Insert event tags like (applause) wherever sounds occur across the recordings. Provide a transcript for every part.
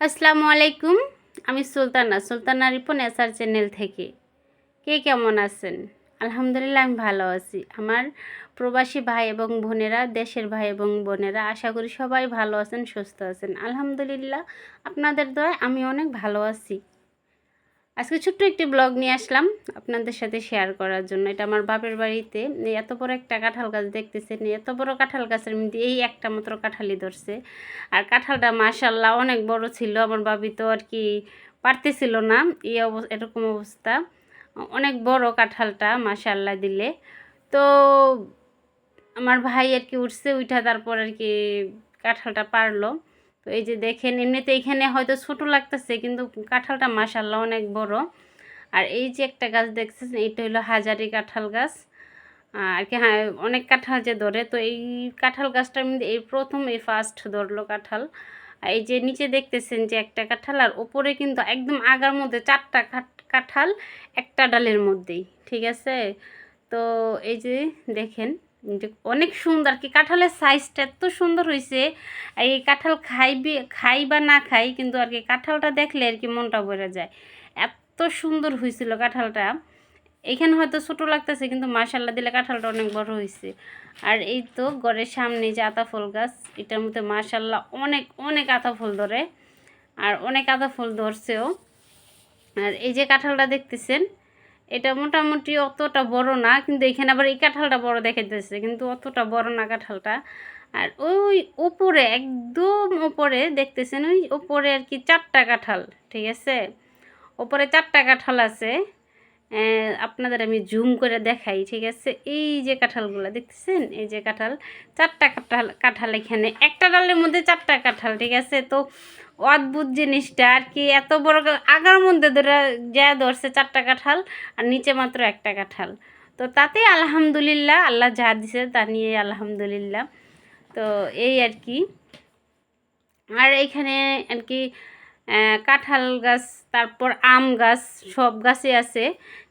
আসসালামু আলাইকুম। আমি সুলতানা সুলতানা রিপন এসআর চ্যানেল থেকে। কে কেমন আছেন? আলহামদুলিল্লাহ, আমি ভালো আছি। আমার প্রবাসী ভাই এবং বোনেরা, দেশের ভাই এবং বোনেরা, আশা করি সবাই ভালো আছেন, সুস্থ আছেন। আলহামদুলিল্লাহ, আপনাদের দয় আমি অনেক ভালো আছি। আজকে ছোট্ট একটি ব্লগ নিয়ে আসলাম আপনাদের সাথে শেয়ার করার জন্য। এটা আমার বাপের বাড়িতে। এত বড় একটা কাঁঠাল গাছ দেখতেছেন এত বড় কাঁঠাল গাছের মধ্যে এই একটা মাত্র কাঁঠালই ধরছে। আর কাঁঠালটা মাশাল্লাহ অনেক বড় ছিল, আমার বাবি তো আর কি পারতেছিল না। এই অবস্থা এরকম অবস্থা। অনেক বড় কাঁঠালটা মাশাল্লাহ দিলে। তো আমার ভাই আর কি উঠছে উঠা তারপর আর কি কাঁঠালটা পারল। তো এই যে দেখেন, এমনিতে এখানে হয়তো ছোট লাগতেছে, কিন্তু কাঁঠালটা মাসাল্লাহ অনেক বড়। আর এই যে একটা গাছ দেখছেন এইটা হলো হাজারি কাঁঠাল গাছ। আর কি হ্যাঁ অনেক কাঁঠাল যে ধরে, তো এই কাঁঠাল গাছটার মধ্যে এই প্রথম, এই ফার্স্ট ধরলো কাঁঠাল। এই যে নিচে দেখতেছেন যে একটা কাঁঠাল, আর ওপরে কিন্তু একদম আগার মধ্যে চারটা কাঁঠাল একটা ডালের মধ্যেই, ঠিক আছে? তো এই যে দেখেন অনেক সুন্দর কি কাঁঠালের সাইজটা এত সুন্দর হয়েছে এই কাঁঠাল খাইবি, খাই বা না খাই, কিন্তু আর কি কাঁঠালটা দেখলে আর কি মনটা ভরে যায়। এত সুন্দর হয়েছিল কাঁঠালটা। এখানে হয়তো ছোটো লাগতেছে, কিন্তু মাসাল্লা দিলে কাঁঠালটা অনেক বড় হয়েছে আর এই তো ঘরের সামনে যে আতা ফুল গাছ, এটার মধ্যে মাসাল্লাহ অনেক অনেক আতা ফুল ধরে। আর অনেক আতা ফুল ধরছেও। আর এই যে কাঁঠালটা দেখতেছেন এটা মোটামুটি অতটা বড় না, কিন্তু এখানে আবার এই কাঁঠালটা বড় দেখাইতেছে, কিন্তু অতটা বড় না কাঁঠালটা। আর ওই উপরে একদম ওপরে দেখতেছেন, ওই ওপরে আর কি চারটা কাঁঠাল, ঠিক আছে? ওপরে চারটা কাঁঠাল আছে। আপনাদের আমি জুম করে দেখাই, ঠিক আছে? এই যে কাঁঠালগুলো, দেখতেছেন? এই যে কাঁঠাল, চারটা কাঁঠাল কাঁঠাল এখানে। একটা ডালের মধ্যে চারটা কাঁঠাল, ঠিক আছে? তো অদ্ভুত জিনিসটা, আর কি এত বড় আগার মধ্যে ধরে যা ধরছে চারটা কাঁঠাল, আর নিচে মাত্র একটা কাঁঠাল। তো তাতে আলহামদুলিল্লাহ, আল্লাহ যা দিছে তা নিয়ে আলহামদুলিল্লাহ। তো এই আর কি। আর এইখানে আর কি কাঁঠাল গাছ, তারপর আম গাছ, সব গাছে আছে।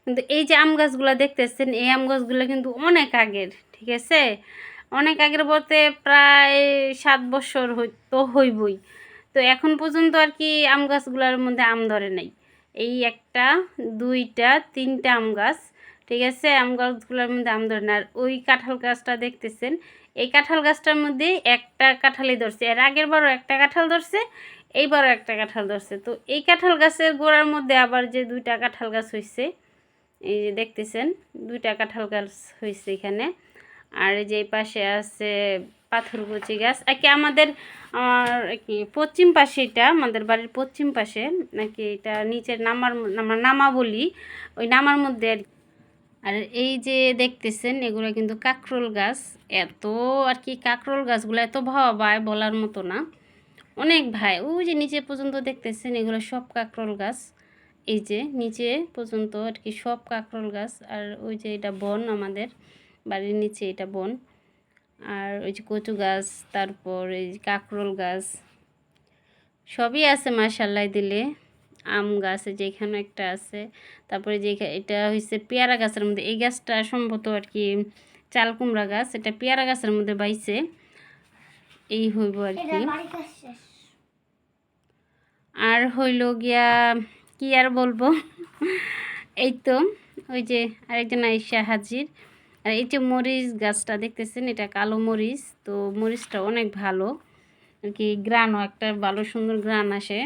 কিন্তু এই যে আম গাছগুলো দেখতেছেন, এই আম গাছগুলো কিন্তু অনেক আগের, ঠিক আছে? অনেক আগের বলতে প্রায় সাত বছর তো হইবই। তো এখন পর্যন্ত আর কি আম গাছগুলোর মধ্যে আম ধরে নাই। এই একটা, দুইটা, তিনটা আম গাছ, ঠিক আছে? আম গাছগুলোর মধ্যে আম ধরে না আর ওই কাঁঠাল গাছটা দেখতেছেন, এই কাঁঠাল গাছটার মধ্যে একটা কাঁঠালই ধরছে। এর আগের বারও একটা কাঁঠাল ধরছে এইবারও একটা কাঁঠাল ধরছে। তো এই কাঁঠাল গাছের গোড়ার মধ্যে আবার যে দুইটা কাঁঠাল গাছ হয়েছে এই যে দেখতেছেন, দুইটা কাঁঠাল গাছ হয়েছে এখানে। আর যে পাশে আছে পাথরকুচি গাছ। আর কি আমাদের কি পশ্চিম পাশে এটা, আমাদের বাড়ির পশ্চিম পাশে, নাকি এটা নিচের নামার আমরা নামা বলি, ওই নামার মধ্যে আর আর এই যে দেখতেছেন, এগুলো কিন্তু কাকরোল গাছ। এত আর কি কাকরোল গাছগুলো এত ভাবায় বলার মতো না। অনেক ভাই, ওই যে নিচে পর্যন্ত দেখতেছেন, এগুলো সব কাঁকরোল গাছ। এই যে নিচে পর্যন্ত আর কি সব কাঁকরোল গাছ, আর ওই যে এটা বন আমাদের, বাড়ির নিচে এটা বন। আর ওই যে কচু গাছ, তারপর এই কাঁকরোল গাছ, সবই আছে মাসাল্লাই দিলে। আম গাছ যেখানে একটা আছে, তারপরে যে এটা হচ্ছে পেয়ারা গাছের মধ্যে, এই গাছটা সম্ভবত আর কি চাল কুমড়া গাছ, এটা পেয়ারা গাছের মধ্যে বাইছে। এই হইব আর কি। আর হইল গিয়া কি আর বলব? এই তো ওই যে আরেকজন আইসা হাজির। আর এই যে মরিচ গাছটা দেখতেছেন এটা কালো মরিচ তো মরিচটা অনেক ভালো। আর কি গ্রানও একটা ভালো সুন্দর গ্রান আসে।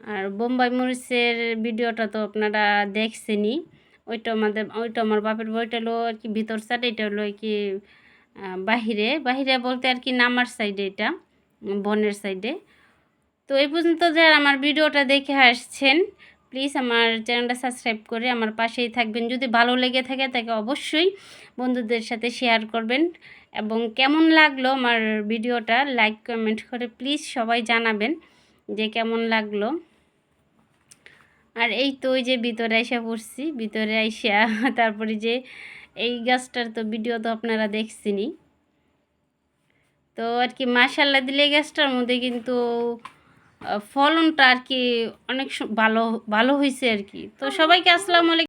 আর বোম্বাই মরিচের ভিডিওটা তো আপনারা দেখছেনই। ওইটা আমাদের ওইটা আমার বাপের বইটা হলো আর কি ভিতর সাইড এটা হলো কি বাহিরে। বাহিরে বলতে আর কি নামার সাইডে এটা, বনের সাইডে তো এই পর্যন্ত যারা আমার ভিডিওটা দেখে আসছেন প্লিজ আমার চ্যানেলটা সাবস্ক্রাইব করে আমার পাশেই থাকবেন। যদি ভালো লেগে থাকে তাকে অবশ্যই বন্ধুদের সাথে শেয়ার করবেন। এবং কেমন লাগল আমার ভিডিওটা লাইক কমেন্ট করে প্লিজ সবাই জানাবেন যে কেমন লাগল। আর এই তো ওই যে ভিতরে আইসা পড়ছি, ভিতরে আইসা (laughs) তারপরে যে এই গাছটার তো ভিডিও তো আপনারা দেখছেনই। তো আর কি মাসাল্লা দিলে গাছটার মধ্যে কিন্তু ফলনটা আর কি অনেক ভালো ভালো হয়েছে আর কি। তো সবাইকে আসসালামু আলাইকুম।